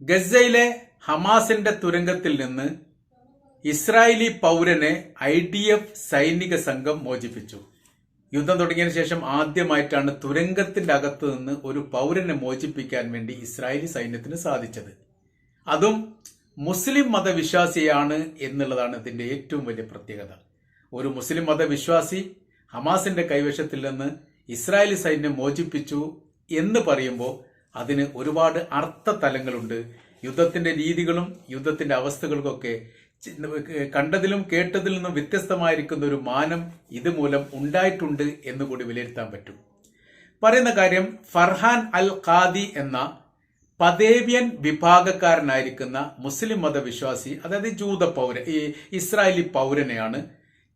ഗസയിലെ ഹമാസിന്റെ തുരങ്കത്തിൽ നിന്ന് ഇസ്രായേലി പൗരനെ ഐ ഡി എഫ് സൈനിക സംഘം മോചിപ്പിച്ചു. യുദ്ധം തുടങ്ങിയതിനു ശേഷം ആദ്യമായിട്ടാണ് തുരങ്കത്തിന്റെ അകത്ത് നിന്ന് ഒരു പൗരനെ മോചിപ്പിക്കാൻ വേണ്ടി ഇസ്രായേലി സൈന്യത്തിന് സാധിച്ചത്. അതും മുസ്ലിം മതവിശ്വാസിയാണ് എന്നുള്ളതാണ് ഇതിന്റെ ഏറ്റവും വലിയ പ്രത്യേകത. ഒരു മുസ്ലിം മതവിശ്വാസി ഹമാസിന്റെ കൈവശത്തിൽ നിന്ന് ഇസ്രായേലി സൈന്യം മോചിപ്പിച്ചു എന്ന് പറയുമ്പോൾ അതിന് ഒരുപാട് അർത്ഥ തലങ്ങളുണ്ട് യുദ്ധത്തിന്റെ രീതികളും യുദ്ധത്തിന്റെ അവസ്ഥകൾക്കൊക്കെ കണ്ടതിലും കേട്ടതിൽ നിന്നും വ്യത്യസ്തമായിരിക്കുന്ന ഒരു മാനം ഇതുമൂലം ഉണ്ടായിട്ടുണ്ട് എന്ന് കൂടി വിലയിരുത്താൻ പറ്റും. പറയുന്ന കാര്യം ഫർഹാൻ അൽ ഖാദി എന്ന പദേവ്യൻ വിഭാഗക്കാരനായിരിക്കുന്ന മുസ്ലിം മതവിശ്വാസി അതായത് ജൂത പൗര ഈ ഇസ്രായേലി പൗരനെയാണ്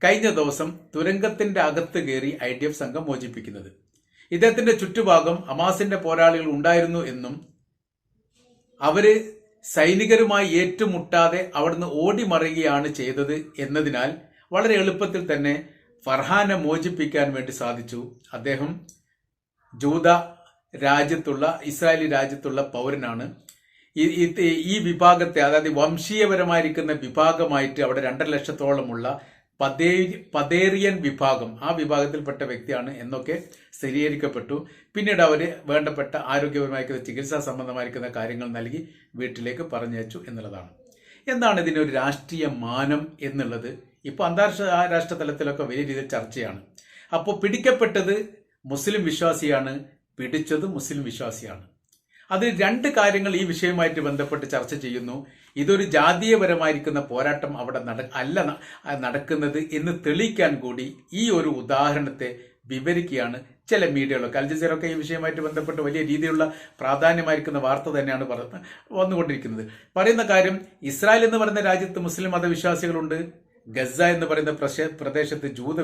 കഴിഞ്ഞ ദിവസം തുരങ്കത്തിന്റെ അകത്ത് കയറി ഐ ഡി എഫ് സംഘം മോചിപ്പിക്കുന്നത്. ഇദ്ദേഹത്തിന്റെ ചുറ്റുഭാഗം ഹമാസിന്റെ പോരാളികൾ ഉണ്ടായിരുന്നു എന്നും അവർ സൈനികരുമായി ഏറ്റുമുട്ടാതെ അവിടുന്ന് ഓടിമറിയുകയാണ് ചെയ്തത് എന്നതിനാൽ വളരെ എളുപ്പത്തിൽ തന്നെ ഫർഹാനെ മോചിപ്പിക്കാൻ വേണ്ടി സാധിച്ചു. അദ്ദേഹം ജൂത രാജ്യത്തുള്ള ഇസ്രായേലി രാജ്യത്തുള്ള പൗരനാണ്. ഈ- വിഭാഗത്തെ അതായത് വംശീയപരമായിരിക്കുന്ന വിഭാഗമായിട്ട് അവിടെ രണ്ടര ലക്ഷത്തോളമുള്ള പതേ പതേറിയൻ വിഭാഗം ആ വിഭാഗത്തിൽപ്പെട്ട വ്യക്തിയാണ് എന്നൊക്കെ സ്ഥിരീകരിക്കപ്പെട്ടു. പിന്നീട് അവർ വേണ്ടപ്പെട്ട ആരോഗ്യപരമായിരിക്കുന്ന ചികിത്സാ സംബന്ധമായിരിക്കുന്ന കാര്യങ്ങൾ നൽകി വീട്ടിലേക്ക് പറഞ്ഞയച്ചു എന്നുള്ളതാണ്. എന്താണ് ഇതിനൊരു രാഷ്ട്രീയ മാനം എന്നുള്ളത്? ഇപ്പോൾ അന്താരാഷ്ട്ര രാഷ്ട്ര തലത്തിലൊക്കെ വലിയ രീതിയിൽ ചർച്ചയാണ്. അപ്പോൾ പിടിക്കപ്പെട്ടത് മുസ്ലിം വിശ്വാസിയാണ് പിടിച്ചത് മുസ്ലിം വിശ്വാസിയാണ്. അതിൽ രണ്ട് കാര്യങ്ങൾ ഈ വിഷയവുമായിട്ട് ബന്ധപ്പെട്ട് ചർച്ച ചെയ്യുന്നു. ഇതൊരു ജാതീയപരമായിരിക്കുന്ന പോരാട്ടം അവിടെ നട അല്ല നടക്കുന്നത് എന്ന് തെളിയിക്കാൻ കൂടി ഈ ഒരു ഉദാഹരണത്തെ വിവരിക്കുകയാണ് ചില മീഡിയകളൊക്കെ. അൽ ജസീറൊക്കെ ഈ വിഷയമായിട്ട് ബന്ധപ്പെട്ട് വലിയ രീതിയിലുള്ള പ്രാധാന്യമായിരിക്കുന്ന വാർത്ത തന്നെയാണ് വന്നുകൊണ്ടിരിക്കുന്നത്. പറയുന്ന കാര്യം ഇസ്രായേൽ എന്ന് പറയുന്ന രാജ്യത്ത് മുസ്ലിം മതവിശ്വാസികളുണ്ട്. ഗസ എന്ന് പറയുന്ന പ്രദേശത്ത് ജൂത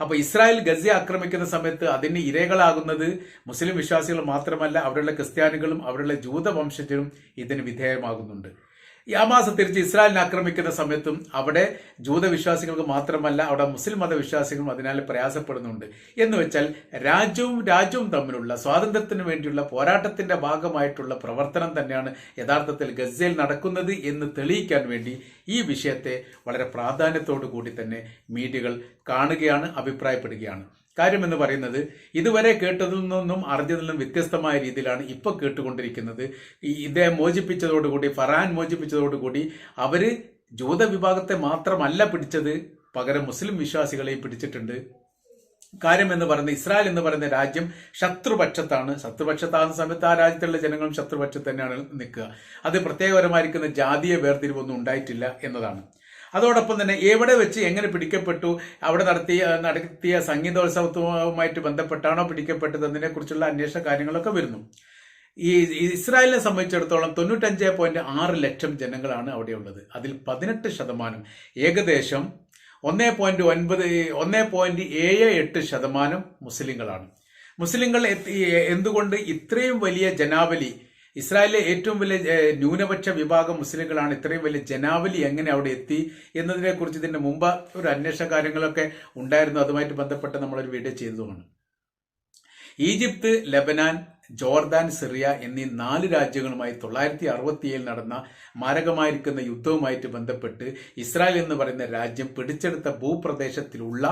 വിശ്വാസികളുണ്ട് അപ്പൊ ഇസ്രായേൽ ഗസ ആക്രമിക്കുന്ന സമയത്ത് അതിന് ഇരകളാകുന്നത് മുസ്ലിം വിശ്വാസികൾ മാത്രമല്ല അവരുടെ ക്രിസ്ത്യാനികളും അവരുടെ ജൂത വംശജരും ഇതിന് വിധേയമാകുന്നുണ്ട്. ഈ ഹമാസ് തിരിച്ച് ഇസ്രായേലിനെ ആക്രമിക്കുന്ന സമയത്തും അവിടെ ജൂതവിശ്വാസികൾക്ക് മാത്രമല്ല അവിടെ മുസ്ലിം മതവിശ്വാസികളും അതിനാൽ പ്രയാസപ്പെടുന്നുണ്ട്. എന്ന് വെച്ചാൽ രാജ്യവും രാജ്യവും തമ്മിലുള്ള സ്വാതന്ത്ര്യത്തിന് വേണ്ടിയുള്ള പോരാട്ടത്തിന്റെ ഭാഗമായിട്ടുള്ള പ്രവർത്തനം തന്നെയാണ് യഥാർത്ഥത്തിൽ ഗസയിൽ നടക്കുന്നത് എന്ന് തെളിയിക്കാൻ വേണ്ടി ഈ വിഷയത്തെ വളരെ പ്രാധാന്യത്തോടു കൂടി തന്നെ മീഡിയകൾ കാണുകയാണ് അഭിപ്രായപ്പെടുകയാണ്. കാര്യം എന്ന് പറയുന്നത് ഇതുവരെ കേട്ടതിൽ നിന്നും അറിഞ്ഞതിൽ നിന്നും വ്യത്യസ്തമായ രീതിയിലാണ് ഇപ്പോൾ കേട്ടുകൊണ്ടിരിക്കുന്നത്. ഇദ്ദേഹം മോചിപ്പിച്ചതോടുകൂടി ഫറാൻ മോചിപ്പിച്ചതോടുകൂടി അവർ ജൂത വിഭാഗത്തെ മാത്രമല്ല പിടിച്ചത് പകരം മുസ്ലിം വിശ്വാസികളെയും പിടിച്ചിട്ടുണ്ട്. കാര്യം എന്ന് പറയുന്നത് ഇസ്രായേൽ എന്ന് പറയുന്ന രാജ്യം ശത്രുപക്ഷത്താണ്. ശത്രുപക്ഷത്താകുന്ന സമയത്ത് ആ രാജ്യത്തുള്ള ജനങ്ങളും ശത്രുപക്ഷത്ത് തന്നെയാണ് നിൽക്കുക. അത് പ്രത്യേകപരമായിരിക്കുന്ന ജാതീയ വേർതിരിവൊന്നും ഉണ്ടായിട്ടില്ല എന്നതാണ്. അതോടൊപ്പം തന്നെ എവിടെ വെച്ച് എങ്ങനെ പിടിക്കപ്പെട്ടു അവിടെ നടത്തിയ നടത്തിയ സംഗീതോത്സവവുമായിട്ട് ബന്ധപ്പെട്ടാണോ പിടിക്കപ്പെട്ടത് എന്നതിനെക്കുറിച്ചുള്ള അന്വേഷണ കാര്യങ്ങളൊക്കെ വരുന്നു. ഈ ഇസ്രായേലിനെ സംബന്ധിച്ചിടത്തോളം തൊണ്ണൂറ്റഞ്ച് പോയിന്റ് ആറ് ലക്ഷം ജനങ്ങളാണ് അവിടെയുള്ളത്. അതിൽ പതിനെട്ട് ശതമാനം ഏകദേശം ഒന്നേ പോയിന്റ് ഒൻപത് ഒന്നേ പോയിന്റ് ഏഴ് എട്ട് ശതമാനം മുസ്ലിങ്ങളാണ്. മുസ്ലിങ്ങൾ എന്തുകൊണ്ട് ഇത്രയും വലിയ ജനാവലി ഇസ്രായേലിലെ ഏറ്റവും വലിയ ന്യൂനപക്ഷ വിഭാഗം മുസ്ലിങ്ങളാണ്. ഇത്രയും വലിയ ജനാവലി എങ്ങനെ അവിടെ എത്തി എന്നതിനെ കുറിച്ച് ഇതിന്റെ മുമ്പ് ഒരു അന്വേഷണ കാര്യങ്ങളൊക്കെ ഉണ്ടായിരുന്നു. അതുമായിട്ട് ബന്ധപ്പെട്ട് നമ്മളൊരു വീഡിയോ ചെയ്തതുമാണ്. ഈജിപ്ത് ലബനാൻ ജോർദാൻ സിറിയ എന്നീ നാല് രാജ്യങ്ങളുമായി തൊള്ളായിരത്തി അറുപത്തിയേഴിൽ നടന്ന മാരകമായിരിക്കുന്ന യുദ്ധവുമായിട്ട് ബന്ധപ്പെട്ട് ഇസ്രായേൽ എന്ന് പറയുന്ന രാജ്യം പിടിച്ചെടുത്ത ഭൂപ്രദേശത്തിലുള്ള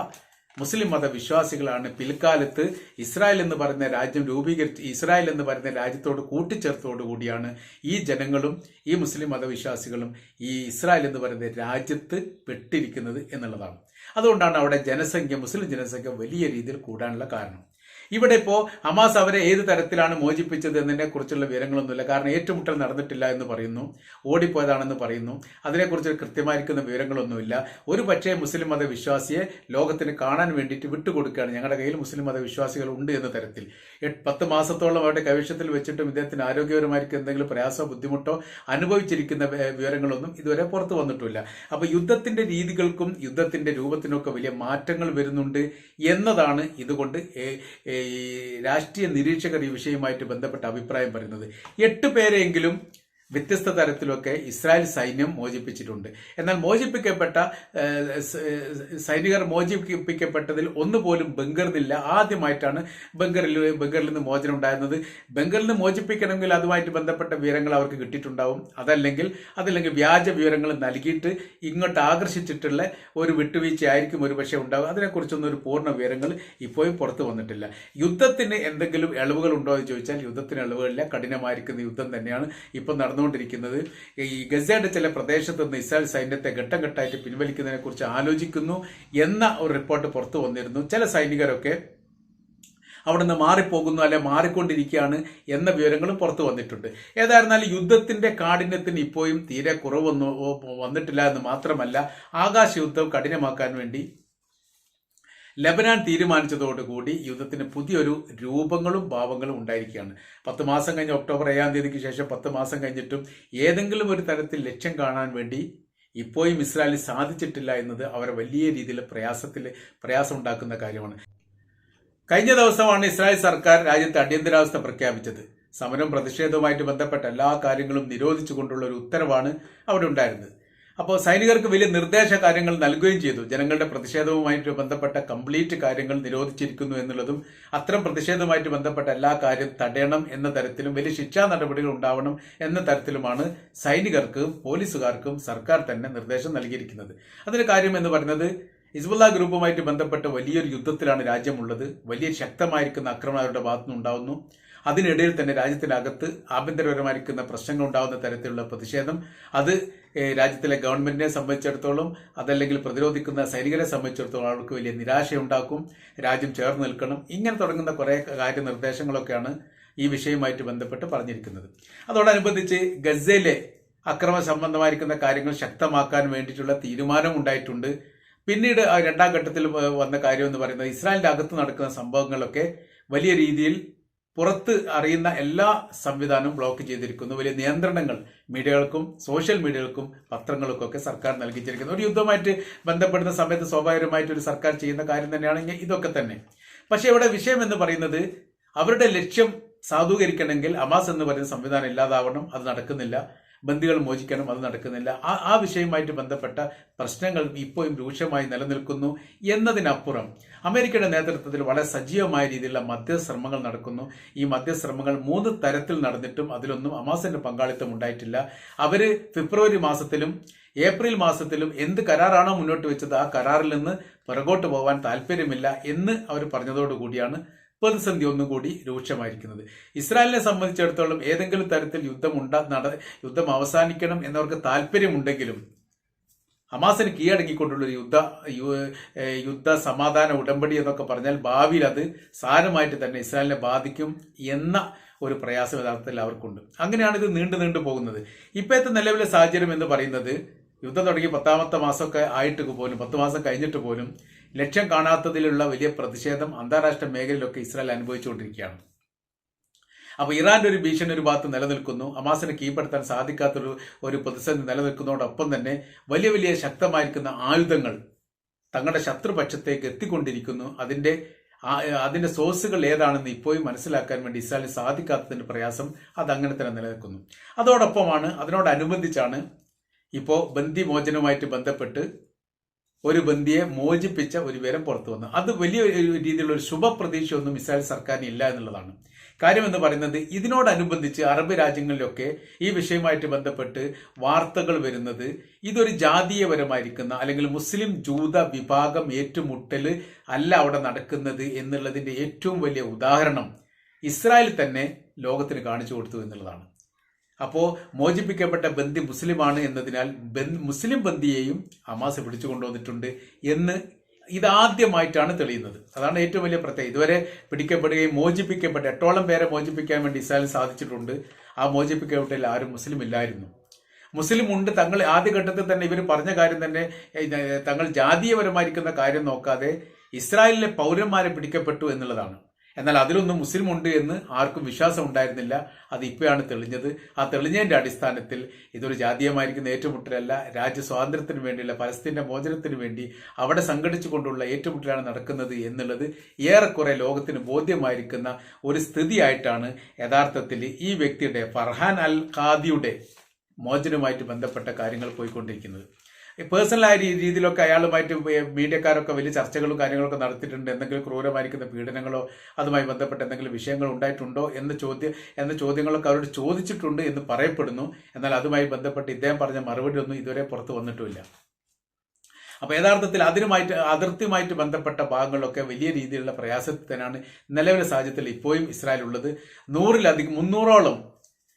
മുസ്ലിം മത വിശ്വാസികളാണ് പിൽക്കാലത്ത് ഇസ്രായേൽ എന്ന് പറയുന്ന രാജ്യം രൂപീകരിച്ച് ഇസ്രായേൽ എന്ന് പറയുന്ന രാജ്യത്തോട് കൂട്ടിച്ചേർത്തോടു കൂടിയാണ് ഈ ജനങ്ങളും ഈ മുസ്ലിം മതവിശ്വാസികളും ഈ ഇസ്രായേൽ എന്ന് പറയുന്ന രാജ്യത്ത് പെട്ടിരിക്കുന്നത് എന്നുള്ളതാണ്. അതുകൊണ്ടാണ് അവിടെ ജനസംഖ്യ മുസ്ലിം ജനസംഖ്യ വലിയ രീതിയിൽ കൂടാനുള്ള കാരണം. ഇവിടെ ഇപ്പോ ഹമാസ് അവരെ ഏത് തരത്തിലാണ് മോചിപ്പിച്ചത് എന്നതിനെ കുറിച്ചുള്ള വിവരങ്ങളൊന്നുമില്ല. കാരണം ഏറ്റുമുട്ടൽ നടന്നിട്ടില്ല എന്ന് പറയുന്നു. ഓടിപ്പോയതാണെന്ന് പറയുന്നു. അതിനെക്കുറിച്ച് കൃത്യമായിരിക്കുന്ന വിവരങ്ങളൊന്നുമില്ല. ഒരു പക്ഷേ മുസ്ലിം മത വിശ്വാസിയെ ലോകത്തിന് കാണാൻ വേണ്ടിയിട്ട് വിട്ടുകൊടുക്കുകയാണ്. ഞങ്ങളുടെ കയ്യിൽ മുസ്ലിം മത വിശ്വാസികൾ ഉണ്ട് എന്ന തരത്തിൽ. പത്ത് മാസത്തോളം അവരുടെ കൈവശത്തിൽ വെച്ചിട്ടും ഇദ്ദേഹത്തിന് ആരോഗ്യപരമായിരിക്കും എന്തെങ്കിലും പ്രയാസമോ ബുദ്ധിമുട്ടോ അനുഭവിച്ചിരിക്കുന്ന വിവരങ്ങളൊന്നും ഇതുവരെ പുറത്തു വന്നിട്ടില്ല. അപ്പൊ യുദ്ധത്തിന്റെ രീതികൾക്കും യുദ്ധത്തിന്റെ രൂപത്തിനൊക്കെ വലിയ മാറ്റങ്ങൾ വരുന്നുണ്ട് എന്നതാണ് ഇതുകൊണ്ട് രാഷ്ട്രീയ നിരീക്ഷകർ ഈ വിഷയവുമായിട്ട് ബന്ധപ്പെട്ട അഭിപ്രായം പറയുന്നത്. എട്ട് പേരെങ്കിലും വ്യത്യസ്ത തരത്തിലൊക്കെ ഇസ്രായേൽ സൈന്യം മോചിപ്പിച്ചിട്ടുണ്ട്. എന്നാൽ മോചിപ്പിക്കപ്പെട്ട സൈനികർ മോചിപ്പിക്കപ്പെട്ടതിൽ ഒന്നുപോലും ബംഗറിനില്ല. ആദ്യമായിട്ടാണ് ബംഗറിൽ ബംഗറിൽ നിന്ന് മോചനം ഉണ്ടായിരുന്നത്. ബംഗറിൽ നിന്ന് മോചിപ്പിക്കണമെങ്കിൽ അതുമായിട്ട് ബന്ധപ്പെട്ട വിവരങ്ങൾ അവർക്ക് കിട്ടിയിട്ടുണ്ടാവും. അതല്ലെങ്കിൽ അതല്ലെങ്കിൽ വ്യാജ വിവരങ്ങൾ നൽകിയിട്ട് ഇങ്ങോട്ട് ആകർഷിച്ചിട്ടുള്ള ഒരു വിട്ടുവീഴ്ച ആയിരിക്കും ഒരു പക്ഷേ ഉണ്ടാകും അതിനെക്കുറിച്ചൊന്നും ഒരു പൂർണ വിവരങ്ങൾ ഇപ്പോഴും പുറത്തു വന്നിട്ടില്ല. യുദ്ധത്തിന് എന്തെങ്കിലും ഇളവുകൾ ഉണ്ടോ എന്ന് ചോദിച്ചാൽ യുദ്ധത്തിന് ഇളവുകളില്ല. കഠിനമായിരിക്കുന്ന യുദ്ധം തന്നെയാണ് ഇപ്പം നടന്നുകൊണ്ടിരിക്കുന്നത്. ഈ ഗസയുടെ ചില പ്രദേശത്ത് നിന്ന് ഇസ്രായേൽ സൈന്യത്തെ ഘട്ടം ഘട്ടമായിട്ട് പിൻവലിക്കുന്നതിനെ കുറിച്ച് ആലോചിക്കുന്നു എന്ന ഒരു റിപ്പോർട്ട് പുറത്തു വന്നിരുന്നു. ചില സൈനികരൊക്കെ അവിടെ നിന്ന് മാറിപ്പോകുന്നു അല്ലെ മാറിക്കൊണ്ടിരിക്കുകയാണ് എന്ന വിവരങ്ങളും പുറത്തു വന്നിട്ടുണ്ട്. ഏതായിരുന്നാലും യുദ്ധത്തിന്റെ കാഠിന്യത്തിന് ഇപ്പോഴും തീരെ കുറവൊന്നും വന്നിട്ടില്ല എന്ന് മാത്രമല്ല ആകാശ യുദ്ധം കഠിനമാക്കാൻ വേണ്ടി ലബനാൻ തീരുമാനിച്ചതോടുകൂടി യുദ്ധത്തിന് പുതിയൊരു രൂപങ്ങളും ഭാവങ്ങളും ഉണ്ടായിരിക്കുകയാണ്. പത്ത് മാസം കഴിഞ്ഞ് ഒക്ടോബർ ഏഴാം തീയതിക്ക് ശേഷം പത്ത് മാസം കഴിഞ്ഞിട്ടും ഏതെങ്കിലും ഒരു തരത്തിൽ ലക്ഷ്യം കാണാൻ വേണ്ടി ഇപ്പോഴും ഇസ്രായേലിൽ സാധിച്ചിട്ടില്ല എന്നത് അവരെ വലിയ രീതിയിൽ പ്രയാസത്തിൽ പ്രയാസം ഉണ്ടാക്കുന്ന കാര്യമാണ്. കഴിഞ്ഞ ദിവസമാണ് ഇസ്രായേൽ സർക്കാർ രാജ്യത്ത് അടിയന്തരാവസ്ഥ പ്രഖ്യാപിച്ചത്. സമരം പ്രതിഷേധവുമായിട്ട് ബന്ധപ്പെട്ട എല്ലാ കാര്യങ്ങളും നിരോധിച്ചുകൊണ്ടുള്ള ഒരു ഉത്തരവാണ് അവിടെ ഉണ്ടായിരുന്നത്. അപ്പോൾ സൈനികർക്ക് വലിയ നിർദ്ദേശ കാര്യങ്ങൾ നൽകുകയും ചെയ്തു. ജനങ്ങളുടെ പ്രതിഷേധവുമായിട്ട് ബന്ധപ്പെട്ട കംപ്ലീറ്റ് കാര്യങ്ങൾ നിരോധിച്ചിരിക്കുന്നു എന്നുള്ളതും അത്തരം പ്രതിഷേധവുമായിട്ട് ബന്ധപ്പെട്ട എല്ലാ കാര്യം തടയണം എന്ന തരത്തിലും വലിയ ശിക്ഷാ നടപടികൾ ഉണ്ടാവണം എന്ന തരത്തിലുമാണ് സൈനികർക്കും പോലീസുകാർക്കും സർക്കാർ തന്നെ നിർദ്ദേശം നൽകിയിരിക്കുന്നത്. അതിന് കാര്യം എന്ന് പറയുന്നത് ഹിസ്ബുല്ല ഗ്രൂപ്പുമായിട്ട് ബന്ധപ്പെട്ട വലിയൊരു യുദ്ധത്തിലാണ് രാജ്യമുള്ളത്. വലിയ ശക്തമായിരിക്കുന്ന ആക്രമണം അവരുടെ അതിനിടയിൽ തന്നെ രാജ്യത്തിനകത്ത് ആഭ്യന്തരപരമായിരിക്കുന്ന പ്രശ്നങ്ങൾ ഉണ്ടാകുന്ന തരത്തിലുള്ള പ്രതിഷേധം. അത് രാജ്യത്തിലെ ഗവൺമെന്റിനെ സംബന്ധിച്ചിടത്തോളം അതല്ലെങ്കിൽ പ്രതിരോധിക്കുന്ന സൈനികരെ സംബന്ധിച്ചിടത്തോളം അവർക്ക് വലിയ നിരാശയുണ്ടാക്കും. രാജ്യം ചേർന്ന് നിൽക്കണം. ഇങ്ങനെ തുടങ്ങുന്ന കുറേ കാര്യനിർദ്ദേശങ്ങളൊക്കെയാണ് ഈ വിഷയവുമായിട്ട് ബന്ധപ്പെട്ട് പറഞ്ഞിരിക്കുന്നത്. അതോടനുബന്ധിച്ച് ഗസയിലെ അക്രമ സംബന്ധമായിരിക്കുന്ന കാര്യങ്ങൾ ശക്തമാക്കാൻ വേണ്ടിയിട്ടുള്ള തീരുമാനം ഉണ്ടായിട്ടുണ്ട്. പിന്നീട് രണ്ടാം ഘട്ടത്തിൽ വന്ന കാര്യം എന്ന് പറയുന്നത് ഇസ്രായേലിന്റെ അകത്ത് നടക്കുന്ന സംഭവങ്ങളൊക്കെ വലിയ രീതിയിൽ പുറത്ത് അറിയുന്ന എല്ലാ സംവിധാനവും ബ്ലോക്ക് ചെയ്തിരിക്കുന്നു. വലിയ നിയന്ത്രണങ്ങൾ മീഡിയകൾക്കും സോഷ്യൽ മീഡിയകൾക്കും പത്രങ്ങൾക്കും ഒക്കെ സർക്കാർ നൽകിച്ചിരിക്കുന്നു. ഒരു യുദ്ധമായിട്ട് ബന്ധപ്പെടുന്ന സമയത്ത് സ്വാഭാവികമായിട്ട് ഒരു സർക്കാർ ചെയ്യുന്ന കാര്യം തന്നെയാണെങ്കിൽ ഇതൊക്കെ തന്നെ. പക്ഷേ ഇവിടെ വിഷയം എന്ന് പറയുന്നത് അവരുടെ ലക്ഷ്യം സാധൂകരിക്കണമെങ്കിൽ അമാസ് എന്ന് പറയുന്ന സംവിധാനം ഇല്ലാതാവണം. അത് നടക്കുന്നില്ല. ബന്ദികൾ മോചിക്കണം അത് നടക്കുന്നില്ല. ആ ആ വിഷയവുമായിട്ട് ബന്ധപ്പെട്ട പ്രശ്നങ്ങൾ ഇപ്പോഴും രൂക്ഷമായി നിലനിൽക്കുന്നു എന്നതിനപ്പുറം അമേരിക്കയുടെ നേതൃത്വത്തിൽ വളരെ സജീവമായ രീതിയിലുള്ള മധ്യശ്രമങ്ങൾ നടക്കുന്നു. ഈ മധ്യശ്രമങ്ങൾ മൂന്ന് തരത്തിൽ നടന്നിട്ടും അതിലൊന്നും അമാസിന്റെ പങ്കാളിത്തം ഉണ്ടായിട്ടില്ല. അവർ ഫെബ്രുവരി മാസത്തിലും ഏപ്രിൽ മാസത്തിലും എന്ത് കരാറാണോ മുന്നോട്ട് വെച്ചത് ആ കരാറിൽ നിന്ന് പുറകോട്ട് പോകാൻ താല്പര്യമില്ല എന്ന് അവർ പറഞ്ഞതോടുകൂടിയാണ് പ്രതിസന്ധി ഒന്നുകൂടി രൂക്ഷമായിരിക്കുന്നത്. ഇസ്രായേലിനെ സംബന്ധിച്ചിടത്തോളം ഏതെങ്കിലും തരത്തിൽ യുദ്ധം ഉണ്ടാ നട യുദ്ധം അവസാനിക്കണം എന്നവർക്ക് താല്പര്യമുണ്ടെങ്കിലും ഹമാസിന് കീഴടങ്ങിക്കൊണ്ടുള്ള യുദ്ധ യുദ്ധ സമാധാന ഉടമ്പടി എന്നൊക്കെ പറഞ്ഞാൽ ഭാവിയിൽ അത് സാരമായിട്ട് തന്നെ ഇസ്രായേലിനെ ബാധിക്കും എന്ന ഒരു പ്രയാസം യഥാർത്ഥത്തിൽ അവർക്കുണ്ട്. അങ്ങനെയാണ് ഇത് നീണ്ടു നീണ്ടു പോകുന്നത്. ഇപ്പോഴത്തെ നിലവിലെ സാഹചര്യം എന്ന് പറയുന്നത് യുദ്ധം തുടങ്ങി പത്താമത്തെ മാസമൊക്കെ ആയിട്ട് പോലും പത്ത് മാസം കഴിഞ്ഞിട്ട് പോലും ലക്ഷ്യം കാണാത്തതിലുള്ള വലിയ പ്രതിഷേധം അന്താരാഷ്ട്ര മേഖലയിലൊക്കെ ഇസ്രായേൽ അനുഭവിച്ചുകൊണ്ടിരിക്കുകയാണ്. അപ്പോൾ ഇറാന്റെ ഒരു ഭീഷണി ഒരു ഭാഗത്ത് നിലനിൽക്കുന്നു. ഹമാസിനെ കീഴ്പ്പെടുത്താൻ സാധിക്കാത്തൊരു ഒരു പ്രതിസന്ധി നിലനിൽക്കുന്നതോടൊപ്പം തന്നെ വലിയ വലിയ ശക്തമായിരിക്കുന്ന ആയുധങ്ങൾ തങ്ങളുടെ ശത്രുപക്ഷത്തേക്ക് എത്തിക്കൊണ്ടിരിക്കുന്നു. അതിന്റെ അതിന്റെ സോഴ്സുകൾ ഏതാണെന്ന് ഇപ്പോഴും മനസ്സിലാക്കാൻ വേണ്ടി ഇസ്രായേലിന് സാധിക്കാത്തതിന്റെ പ്രയാസം അത് അങ്ങനെ തന്നെ നിലനിൽക്കുന്നു. അതോടൊപ്പമാണ് അതിനോടനുബന്ധിച്ചാണ് ഇപ്പോൾ ബന്ദിമോചനവുമായിട്ട് ബന്ധപ്പെട്ട് ഒരു ബന്ദിയെ മോചിപ്പിച്ച ഒരു വിവരം പുറത്തു വന്നു. അത് വലിയ രീതിയിലുള്ള ഒരു ശുഭപ്രതീക്ഷയൊന്നും ഇസ്രായേൽ സർക്കാരിന് ഇല്ല എന്നുള്ളതാണ്. കാര്യം എന്ന് പറയുന്നത് ഇതിനോടനുബന്ധിച്ച് അറബ് രാജ്യങ്ങളിലൊക്കെ ഈ വിഷയമായിട്ട് ബന്ധപ്പെട്ട് വാർത്തകൾ വരുന്നത് ഇതൊരു ജാതീയപരമായിരിക്കുന്ന അല്ലെങ്കിൽ മുസ്ലിം ജൂത വിഭാഗം ഏറ്റുമുട്ടൽ അല്ല അവിടെ നടക്കുന്നത് എന്നുള്ളതിന്റെ ഏറ്റവും വലിയ ഉദാഹരണം ഇസ്രായേൽ തന്നെ ലോകത്തിന് കാണിച്ചു കൊടുത്തു എന്നുള്ളതാണ്. അപ്പോൾ മോചിപ്പിക്കപ്പെട്ട ബന്ദി മുസ്ലിമാണ് എന്നതിനാൽ മുസ്ലിം ബന്ദിയെയും ഹമാസ് പിടിച്ചു കൊണ്ടുവന്നിട്ടുണ്ട് എന്ന് ഇതാദ്യമായിട്ടാണ് തെളിയുന്നത്. അതാണ് ഏറ്റവും വലിയ പ്രത്യേകത. ഇതുവരെ പിടിക്കപ്പെടുകയും മോചിപ്പിക്കപ്പെട്ട എട്ടോളം പേരെ മോചിപ്പിക്കാൻ വേണ്ടി ഇസ്രായേൽ സാധിച്ചിട്ടുണ്ട്. ആ മോചിപ്പിക്കപ്പെട്ടതിൽ ആരും മുസ്ലിം ഇല്ലായിരുന്നു. മുസ്ലിം ഉണ്ട് തങ്ങൾ ആദ്യഘട്ടത്തിൽ തന്നെ ഇവർ പറഞ്ഞ കാര്യം തന്നെ തങ്ങൾ ജാതീയപരമായിരിക്കുന്ന കാര്യം നോക്കാതെ ഇസ്രായേലിലെ പൗരന്മാരെ പിടിക്കപ്പെട്ടു എന്നുള്ളതാണ്. എന്നാൽ അതിലൊന്നും മുസ്ലിം ഉണ്ട് എന്ന് ആർക്കും വിശ്വാസം ഉണ്ടായിരുന്നില്ല. അത് ഇപ്പോഴാണ് തെളിഞ്ഞത്. ആ തെളിഞ്ഞതിന്റെ അടിസ്ഥാനത്തിൽ ഇതൊരു ജാതീയമായിരിക്കുന്ന ഏറ്റുമുട്ടലല്ല. രാജ്യ സ്വാതന്ത്ര്യത്തിന് വേണ്ടിയുള്ള പലസ്തീന്റെ മോചനത്തിന് വേണ്ടി അവിടെ സംഘടിച്ചുകൊണ്ടുള്ള ഏറ്റുമുട്ടലാണ് നടക്കുന്നത് എന്നുള്ളത് ഏറെക്കുറെ ലോകത്തിന് ബോധ്യമായിരിക്കുന്ന ഒരു സ്ഥിതിയായിട്ടാണ് യഥാർത്ഥത്തിൽ ഈ വ്യക്തിയുടെ ഫർഹാൻ അൽ ഖാദിയുടെ മോചനവുമായിട്ട് ബന്ധപ്പെട്ട കാര്യങ്ങൾ പോയിക്കൊണ്ടിരിക്കുന്നത്. പേഴ്സണലായ രീതിയിലൊക്കെ അയാളുമായിട്ട് മീഡിയക്കാരൊക്കെ വലിയ ചർച്ചകളും കാര്യങ്ങളൊക്കെ നടത്തിയിട്ടുണ്ട്. എന്തെങ്കിലും ക്രൂരമായിരിക്കുന്ന പീഡനങ്ങളോ അതുമായി ബന്ധപ്പെട്ട എന്തെങ്കിലും വിഷയങ്ങൾ ഉണ്ടായിട്ടുണ്ടോ എന്ന ചോദ്യം എന്ന ചോദ്യങ്ങളൊക്കെ അവരോട് ചോദിച്ചിട്ടുണ്ട് എന്ന് പറയപ്പെടുന്നു. എന്നാൽ അതുമായി ബന്ധപ്പെട്ട് ഇദ്ദേഹം പറഞ്ഞ മറുപടി ഒന്നും ഇതുവരെ പുറത്തു വന്നിട്ടുമില്ല. അപ്പോൾ യഥാർത്ഥത്തിൽ അതിനുമായിട്ട് അതിർത്തിയുമായിട്ട് ബന്ധപ്പെട്ട ഭാഗങ്ങളിലൊക്കെ വലിയ രീതിയിലുള്ള പ്രയാസത്തിൽ തന്നെയാണ് നിലവിലെ സാഹചര്യത്തിൽ ഇപ്പോഴും ഇസ്രായേൽ ഉള്ളത് നൂറിലധികം മുന്നൂറോളം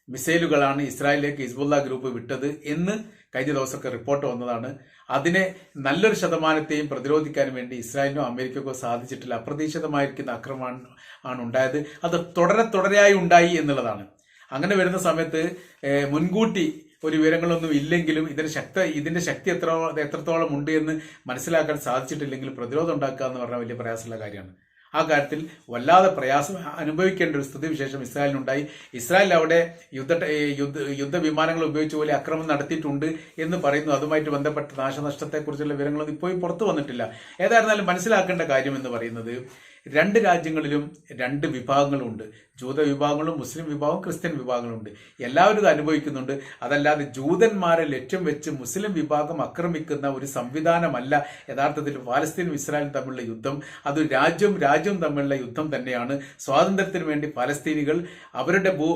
മിസൈലുകളാണ് ഇസ്രായേലിലേക്ക് ഹിസ്ബുല്ല ഗ്രൂപ്പ് വിട്ടത് എന്ന് കഴിഞ്ഞ ദിവസമൊക്കെ റിപ്പോർട്ട് വന്നതാണ്. അതിനെ നല്ലൊരു ശതമാനത്തെയും പ്രതിരോധിക്കാൻ വേണ്ടി ഇസ്രായേലിനോ അമേരിക്കക്കോ സാധിച്ചിട്ടില്ല. അപ്രതീക്ഷിതമായിരിക്കുന്ന ആക്രമണം ആണ് ഉണ്ടായത്. അത് തുടരെ തുടരെയായി ഉണ്ടായി എന്നുള്ളതാണ്. അങ്ങനെ വരുന്ന സമയത്ത് മുൻകൂട്ടി ഒരു വിവരങ്ങളൊന്നും ഇല്ലെങ്കിലും ഇതിന് ശക്തി ഇതിന്റെ ശക്തി എത്ര എത്രത്തോളം ഉണ്ട് എന്ന് മനസ്സിലാക്കാൻ സാധിച്ചിട്ടില്ലെങ്കിൽ പ്രതിരോധം ഉണ്ടാക്കുക എന്ന് പറഞ്ഞാൽ വലിയ പ്രയാസമുള്ള കാര്യമാണ്. ആ കാര്യത്തിൽ വല്ലാതെ പ്രയാസം അനുഭവിക്കേണ്ട ഒരു സ്ഥിതിവിശേഷം ഇസ്രായേലിനുണ്ടായി. ഇസ്രായേൽ അവിടെ യുദ്ധ യുദ്ധ യുദ്ധവിമാനങ്ങൾ ഉപയോഗിച്ച് പോലെ അക്രമം നടത്തിയിട്ടുണ്ട് എന്ന് പറയുന്നു. അതുമായിട്ട് ബന്ധപ്പെട്ട നാശനഷ്ടത്തെക്കുറിച്ചുള്ള വിവരങ്ങളൊന്നും ഇപ്പോഴും പുറത്തു വന്നിട്ടില്ല. ഏതായിരുന്നാലും മനസ്സിലാക്കേണ്ട കാര്യം എന്ന് പറയുന്നത് രണ്ട് രാജ്യങ്ങളിലും രണ്ട് വിഭാഗങ്ങളുണ്ട്. ജൂത വിഭാഗങ്ങളും മുസ്ലിം വിഭാഗവും ക്രിസ്ത്യൻ വിഭാഗങ്ങളുണ്ട്. എല്ലാവരും അനുഭവിക്കുന്നുണ്ട്. അതല്ലാതെ ജൂതന്മാരെ ലക്ഷ്യം വെച്ച് മുസ്ലിം വിഭാഗം ആക്രമിക്കുന്ന ഒരു സംവിധാനമല്ല യഥാർത്ഥത്തിൽ പാലസ്തീനും ഇസ്രായേലും തമ്മിലുള്ള യുദ്ധം. അത് രാജ്യവും രാജ്യവും തമ്മിലുള്ള യുദ്ധം തന്നെയാണ്. സ്വാതന്ത്ര്യത്തിന് വേണ്ടി പലസ്തീനികൾ അവരുടെ ഭൂ